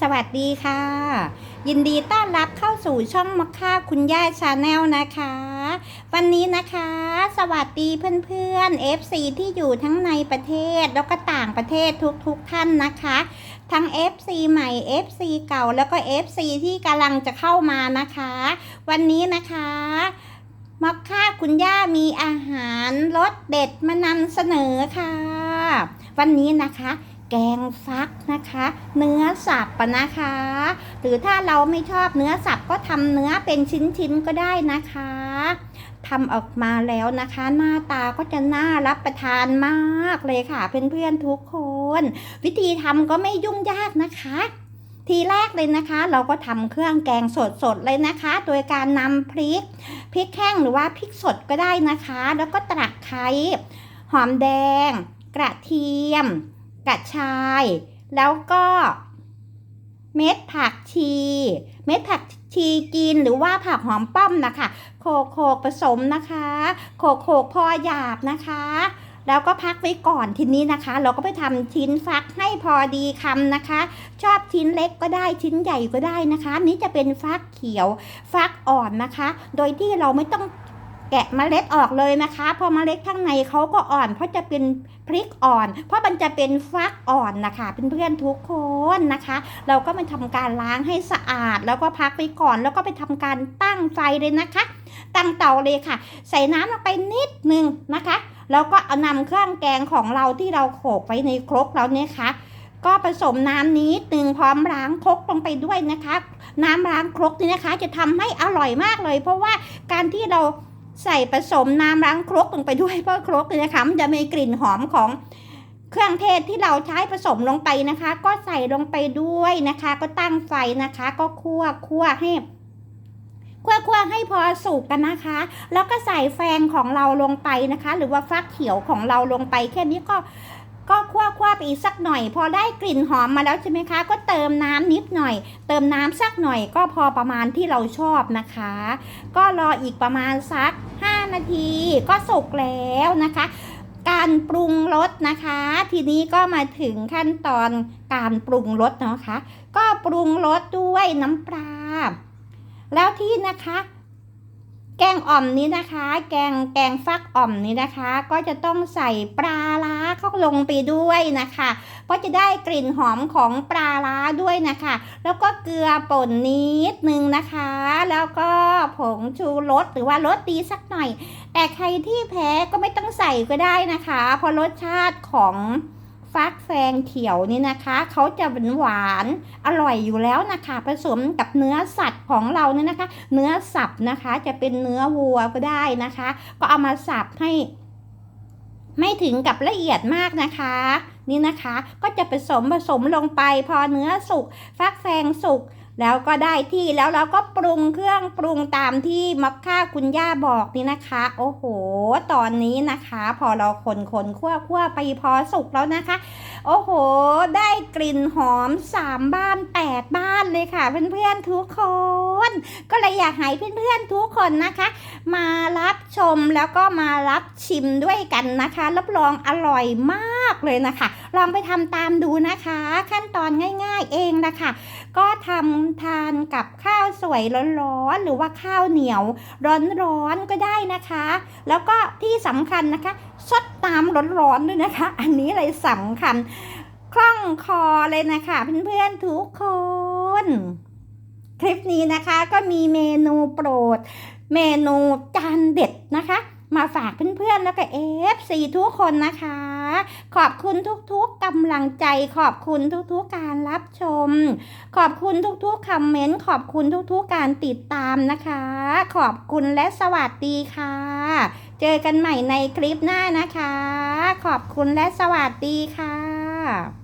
สวัสดีค่ะ ยินดีต้อนรับเข้าสู่ช่องมอคค่าคุณย่าชาแนลนะคะ วันนี้นะคะ สวัสดีเพื่อนๆ FC ที่อยู่ทั้งในประเทศแล้วก็ต่างประเทศทุกๆท่านนะคะ ทั้ง FC ใหม่ FC เก่าแล้วก็ FC ที่กำลังจะเข้ามานะคะ วันนี้นะคะมอคค่าคุณย่ามีอาหารรสเด็ดมานำเสนอค่ะ วันนี้นะคะ แกงฟักนะคะ เนื้อสับอะนะคะ หรือถ้าเราไม่ชอบเนื้อสับก็ทำเนื้อเป็นชิ้นๆก็ได้นะคะทำออกมาแล้วนะคะ หน้าตาก็จะน่ารับประทานมากเลยค่ะ เพื่อนๆทุกคน วิธีทำก็ไม่ยุ่งยากนะคะ ทีแรกเลยนะคะ เราก็ทำเครื่องแกงสดๆเลยนะคะ โดยการนำพริกพริกแห้งหรือว่าพริกสดก็ได้นะคะ แล้วก็ตะไคร้หอมแดง กระเทียม กระชาย แล้วก็เม็ดผักชี เม็ดผักชีกินหรือว่าผักหอมป้อมนะคะ โขกโขกผสมนะคะ โขกโขกพอหยาบนะคะ แล้วก็พักไว้ก่อนทีนี้นะคะ เราก็ไปทำชิ้นฟักให้พอดีคำนะคะ ชอบชิ้นเล็กก็ได้ชิ้นใหญ่ก็ได้นะคะ นี้จะเป็นฟักเขียวฟักอ่อนนะคะ โดยที่เราไม่ต้อง แกะเมล็ดออกเลยนะคะ พอเมล็ดข้างในเขาก็อ่อน เพราะจะเป็นพริกอ่อน เพราะมันจะเป็นฟักอ่อนนะคะเพื่อนๆทุกคนนะคะ เราก็มาทำการล้างให้สะอาด แล้วก็พักไปก่อน แล้วก็ไปทำการตั้งไฟเลยนะคะ ตั้งเตาเลยค่ะ ใส่น้ำลงไปนิดนึงนะคะ แล้วก็เอานำเครื่องแกงของเราที่เราโขลกไว้ในครกแล้วเนี่ยค่ะก็ผสมน้ำนิดนึงพร้อมล้างครกลงไปด้วยนะคะ น้ำล้างครกนี่นะคะ จะทำให้อร่อยมากเลย เพราะว่าการที่เรา ใส่ผสมน้ำล้างครกลงไปด้วยเพราะครกเนี่ยนะคะมันจะมีกลิ่นหอมของเครื่องเทศที่เราใช้ผสมลงไปนะคะ ก็ใส่ลงไปด้วยนะคะ ก็ตั้งไฟนะคะ ก็คั่วคั่วให้คั่วคั่วให้พอสุกกันนะคะ แล้วก็ใส่แฟงของเราลงไปนะคะ หรือว่าฟักเขียวของเราลงไป แค่นี้ก็ก็คั่วคั่วไปอีกสักหน่อย พอได้กลิ่นหอมมาแล้วใช่ไหมคะ ก็เติมน้ำนิดหน่อย เติมน้ำสักหน่อยก็พอประมาณที่เราชอบนะคะ ก็รออีกประมาณสัก 5 นาทีก็สุกแล้วนะคะ การปรุงรสนะคะ ทีนี้ก็มาถึงขั้นตอนการปรุงรสนะคะ ก็ปรุงรสด้วยน้ำปลาแล้วที่นะคะแกงอ่อมนี้นะคะ แกงแกงฟักอ่อมนี้นะคะ ก็จะต้องใส่ปลาลา เขาลงไปด้วยนะคะ เพราะจะได้กลิ่นหอมของปลาล้าด้วยนะคะ แล้วก็เกลือป่นนิดนึงนะคะ แล้วก็ผงชูรสหรือว่ารสดีสักหน่อย แต่ใครที่แพ้ก็ไม่ต้องใส่ก็ได้นะคะ เพราะรสชาติของฟักแฟงเขียวนี่นะคะเขาจะหวานหวานอร่อยอยู่แล้วนะคะ ผสมกับเนื้อสัตว์ของเราเนี่ยนะคะ เนื้อสับนะคะจะเป็นเนื้อวัวก็ได้นะคะ ก็เอามาสับให้ ไม่ถึงกับละเอียดมากนะคะ นี่นะคะก็จะผสมผสมลงไปพอเนื้อสุกฟักแฟงสุก แล้วก็ได้ที่แล้วเราก็ปรุงเครื่องปรุงตามที่มักค่าคุณย่าบอกนี่นะคะ โอ้โห ตอนนี้นะคะ พอเราคนคนคั่วคั่วไปพอสุกแล้วนะคะ โอ้โห ได้กลิ่นหอมสามบ้านแปดบ้านเลยค่ะ เพื่อนๆทุกคน ก็เลยอยากให้เพื่อนๆทุกคนนะคะ มารับชมแล้วก็มารับชิมด้วยกันนะคะ รับรองอร่อยมาก เลยนะคะ ลองไปทำตามดูนะคะ ขั้นตอนง่ายๆเองนะคะ ก็ทำทานกับข้าวสวยร้อนๆหรือว่าข้าวเหนียวร้อนๆก็ได้นะคะ แล้วก็ที่สำคัญนะคะซดน้ำร้อนๆด้วยนะคะ อันนี้เลยสำคัญคล่องคอเลยนะคะเพื่อนๆทุกคน คลิปนี้นะคะก็มีเมนูโปรด เมนูจานเด็ดนะคะ มาฝากเพื่อนๆแล้วก็เอฟซีทุกคนนะคะ ขอบคุณทุกๆกำลังใจ ขอบคุณทุกๆการรับชม ขอบคุณทุกๆคอมเมนต์ขอบคุณทุกๆการติดตามนะคะ ขอบคุณและสวัสดีค่ะ เจอกันใหม่ในคลิปหน้านะคะ ขอบคุณและสวัสดีค่ะ